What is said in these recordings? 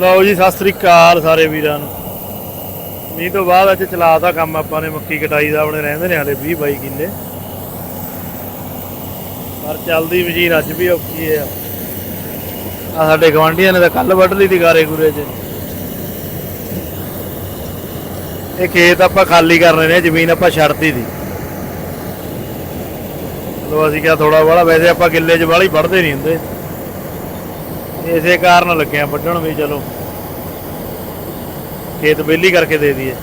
ਲਓ ਜੀ, ਸਤਿ ਸ੍ਰੀ ਅਕਾਲ ਸਾਰੇ ਵੀਰਾਂ ਨੂੰ। ਮੀਂਹ ਤੋਂ ਬਾਅਦ ਅੱਜ ਚਲਾਤਾ ਕੰਮ ਆਪਾਂ ਨੇ, ਮੱਕੀ ਕਟਾਈ ਦਾ, ਆਪਣੇ ਰਹਿੰਦੇ ਨੇ ਹਲੇ 20 22 ਕਿੱਲੇ। ਪਰ ਚੱਲਦੀ ਮਸ਼ੀਨ ਅੱਜ ਵੀ ਔਖੀ ਹੈ। ਆ ਸਾਡੇ ਗਵਾਂਢੀਆਂ ਨੇ ਤਾਂ ਕੱਲ ਵੱਢ ਲਈ ਦੀ ਗਾਰੇ ਗੁਰੇ 'ਚ। ਇਹ ਖੇਤ ਆਪਾਂ ਖਾਲੀ ਕਰਨੇ ਨੇ, ਜ਼ਮੀਨ ਆਪਾਂ ਛੱਡਤੀ ਦੀ ਲੋ ਅਸੀਂ ਕਿਹਾ ਥੋੜਾ ਬਾਲਾ ਵੈਸੇ ਆਪਾਂ ਕਿੱਲੇ 'ਚ ਵਾਲੀ ਵੱਢਦੇ ਨਹੀਂ ਹੁੰਦੇ। ਇਸੇ ਕਾਰਨ ਲੱਗਿਆ ਵੱਢਣ ਵੀ ਚਲੋ। ਖੇਤ ਵਿਹਲੀ ਕਰਕੇ ਦੇ ਦਈਏ।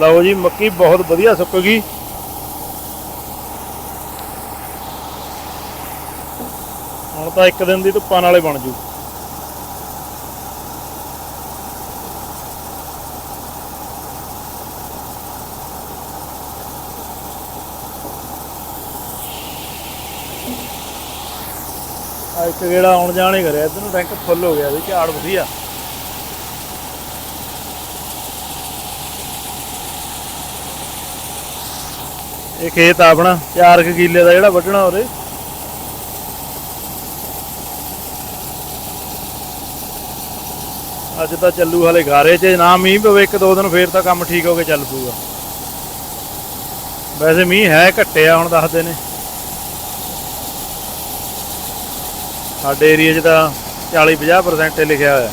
ਲਓ ਜੀ, ਮੱਕੀ ਬਹੁਤ ਵਧੀਆ ਸੁੱਕ ਗਈ। ਹੁਣ ਤਾਂ ਇੱਕ ਦਿਨ ਦੀ ਧੁੱਪਾਂ ਨਾਲੇ ਬਣ ਜੂ। ਇੱਕ ਗੇੜਾ ਆਉਣ ਜਾਣ ਹੀ ਕਰਿਆ, ਇਧਰ ਨੂੰ ਟੈਂਕ ਫੁੱਲ ਹੋ ਗਿਆ ਵੀ, ਝਾੜ ਵਧੀਆ। ਇਹ ਖੇਤ ਆ ਆਪਣਾ 4 ਕਿੱਲੇ ਦਾ ਜਿਹੜਾ ਵੱਢਣਾ ਉਹਦੇ ਅੱਜ ਤਾਂ ਚੱਲੂ ਹਲੇ ਗਾਰੇ 'ਚ, ਨਾ ਮੀਂਹ ਪਵੇ ਇੱਕ ਦੋ ਦਿਨ, ਫੇਰ ਤਾਂ ਕੰਮ ਠੀਕ ਹੋ ਕੇ ਚੱਲ ਪੂਗਾ ਵੈਸੇ ਮੀਂਹ ਹੈ ਘਟਿਆ ਹੁਣ ਦੱਸਦੇ ਨੇ ਸਾਡੇ ਏਰੀਆ 'ਚ ਤਾਂ 40 50% ਲਿਖਿਆ ਹੋਇਆ।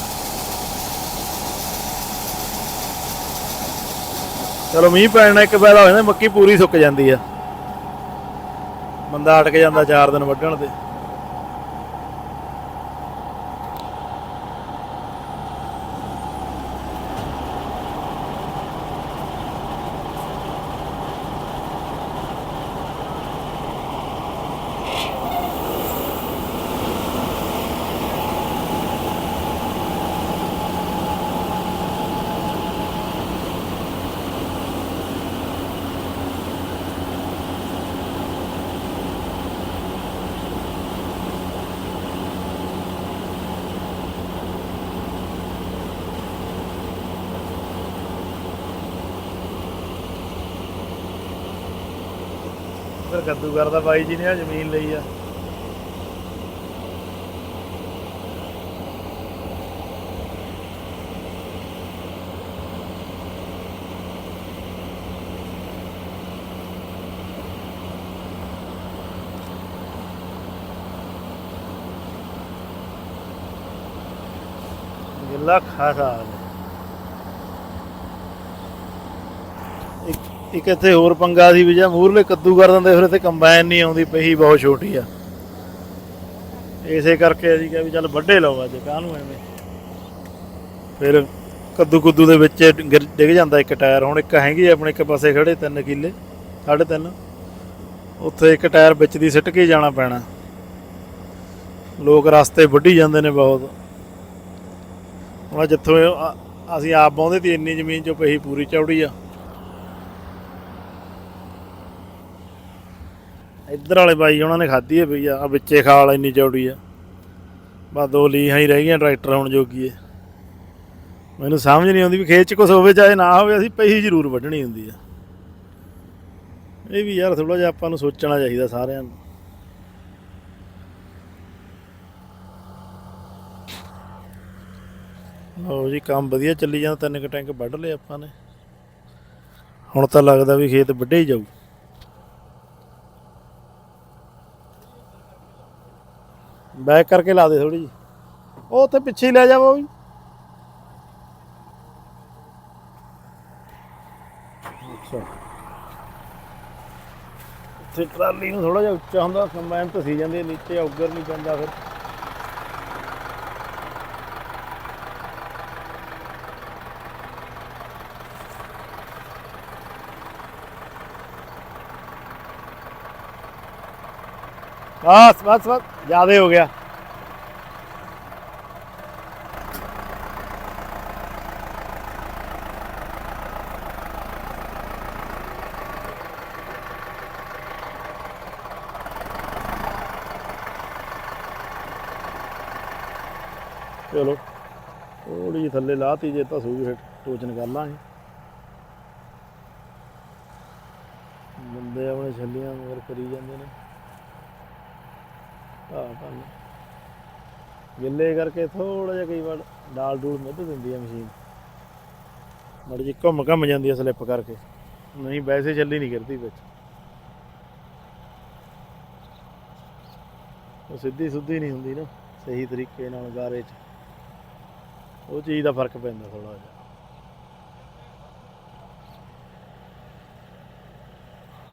ਚਲੋ ਮੀਂਹ ਪੈਣ ਨਾਲ ਇੱਕ ਫਾਇਦਾ ਹੋ ਜਾਂਦਾ, ਮੱਕੀ ਪੂਰੀ ਸੁੱਕ ਜਾਂਦੀ ਆ। ਬੰਦਾ ਅਟਕ ਜਾਂਦਾ 4 ਦਿਨ ਵੱਢਣ ਤੇ। ਫਿਰ ਕੱਦੂ ਕਰਦਾ ਬਾਈ ਜੀ ਨੇ ਆ ਜ਼ਮੀਨ ਲਈ ਆ। ਗਿੱਲਾ ਖਾਸਾ ਇੱਕ ਇੱਥੇ ਹੋਰ ਪੰਗਾ ਸੀ ਵੀ ਜਾਂ ਮੂਰਲੇ ਕੱਦੂ ਕਰ ਦਿੰਦੇ, ਫਿਰ ਇੱਥੇ ਕੰਬਾਈਨ ਨਹੀਂ ਆਉਂਦੀ ਪਹੀ ਬਹੁਤ ਛੋਟੀ ਆ। ਇਸੇ ਕਰਕੇ ਅਸੀਂ ਕਿਹਾ ਵੀ ਚੱਲ ਵੱਡੇ ਲਓ ਅੱਜ, ਕਾਹਨੂੰ ਐਵੇਂ। ਫਿਰ ਕੱਦੂ ਕੁੱਦੂ ਦੇ ਵਿੱਚ ਗਿਰ- ਡਿੱਗ ਜਾਂਦਾ ਇੱਕ ਟਾਇਰ, ਹੁਣ ਇੱਕ ਹੈਗੀ ਆ, ਆਪਣੇ ਇੱਕ ਪਾਸੇ ਖੜੇ 3 ਕਿੱਲੇ, ਸਾਢੇ ਤਿੰਨ। ਉੱਥੇ ਇੱਕ ਟਾਇਰ ਵਿੱਚ ਦੀ ਸਿੱਟ ਕੇ ਹੀ ਜਾਣਾ ਪੈਣਾ। ਲੋਕ ਰਸਤੇ ਵੱਢੀ ਜਾਂਦੇ ਨੇ ਬਹੁਤ। ਹੁਣ ਆਹ ਜਿੱਥੋਂ ਇਹ ਆ- ਅਸੀਂ ਆਪ ਬਾਉਂਦੇ ਤੇ ਇੰਨੀ ਜ਼ਮੀਨ ਚੋਂ ਪਹੀ ਪੂਰੀ ਚੌੜੀ ਆ। ਇੱਧਰ ਵਾਲੇ ਬਾਈ ਉਹਨਾਂ ਨੇ ਖਾਧੀ ਹੈ ਪਈ ਆ ਆਹ ਵਿੱਚੇ ਖਾਲ ਇੰਨੀ ਚੌੜੀ ਆ। ਬਸ ਦੋ ਲੀਹਾਂ ਹੀ ਰਹਿ ਗਈਆਂ ਟਰੈਕਟਰ ਹੁਣ ਜੋਗੀ ਏ ਮੈਨੂੰ ਸਮਝ ਨਹੀਂ ਆਉਂਦੀ ਵੀ ਖੇਤ 'ਚ ਕੁਝ ਹੋਵੇ ਚਾਹੇ ਨਾ ਹੋਵੇ, ਅਸੀਂ ਪਹੀ ਜ਼ਰੂਰ ਵੱਢਣੀ ਹੁੰਦੀ ਆ। ਇਹ ਵੀ ਯਾਰ ਥੋੜਾ ਜਿਹਾ ਆਪਾਂ ਨੂੰ ਸੋਚਣਾ ਚਾਹੀਦਾ ਸਾਰਿਆਂ ਨੂੰ। ਲਓ ਜੀ, ਕੰਮ ਵਧੀਆ ਚੱਲੀ ਜਾਂਦਾ, ਤਿੰਨ ਕੁ ਟੈਂਕ ਵੱਢ ਲਏ ਆਪਾਂ ਨੇ। ਹੁਣ ਤਾਂ ਲੱਗਦਾ ਵੀ ਖੇਤ ਵੱਢੇ ਹੀ ਜਾਊ। ਬੈਕ ਕਰਕੇ ਲਾ ਦੇ ਥੋੜੀ ਜੀ ਉਹ ਉੱਥੇ ਪਿੱਛੇ ਹੀ ਲੈ ਜਾਵੋ ਵੀ। ਅੱਛਾ। ਉੱਥੇ ਟਰਾਲੀ ਨੂੰ ਥੋੜਾ ਜਿਹਾ ਉੱਚਾ ਹੁੰਦਾ ਕੰਬਾਈਨ ਧਸੀ ਜਾਂਦੀ, ਨੀਚੇ ਉੱਗਰ ਨਹੀਂ ਜਾਂਦਾ ਫਿਰ। ਬਸ ਬਸ ਬਸ, ਜ਼ਿਆਦੇ ਹੋ ਗਿਆ। ਚਲੋ ਥੋੜੀ ਜਿਹੀ ਥੱਲੇ ਲਾਤੀ ਜੇ ਤਾਂ ਸੂਈ, ਫਿਰ ਟੋਚਨ ਕਰ ਲਾਂਗੇ। ਬੰਦੇ ਆਪਣੇ ਛੱਲੀਆਂ ਮਗਰ ਕਰੀ ਜਾਂਦੇ ਨੇ। ਆਹ ਤਾਂ ਗਿੱਲੇ ਕਰਕੇ ਥੋੜਾ ਜਿਹਾ ਕਈ ਵਾਰ ਡਾਲ ਡੂਲ ਮਿੱਧ ਦਿੰਦੀ ਆ ਮਸ਼ੀਨ। ਮੜ ਜੀ ਘੁੰਮ ਘੁੰਮ ਜਾਂਦੀ ਆ ਸਲਿੱਪ ਕਰਕੇ। ਨਹੀਂ, ਵੈਸੇ ਚੱਲੀ ਨਹੀਂ ਗਿਰਦੀ ਵਿੱਚ। ਉਹ ਸਿੱਧੀ ਸੁੱਧੀ ਨਹੀਂ ਹੁੰਦੀ ਨਾ, ਸਹੀ ਤਰੀਕੇ ਨਾਲ ਗਾਰੇ 'ਚ। ਉਹ ਚੀਜ਼ ਦਾ ਫ਼ਰਕ ਪੈਂਦਾ ਥੋੜਾ ਜਿਹਾ।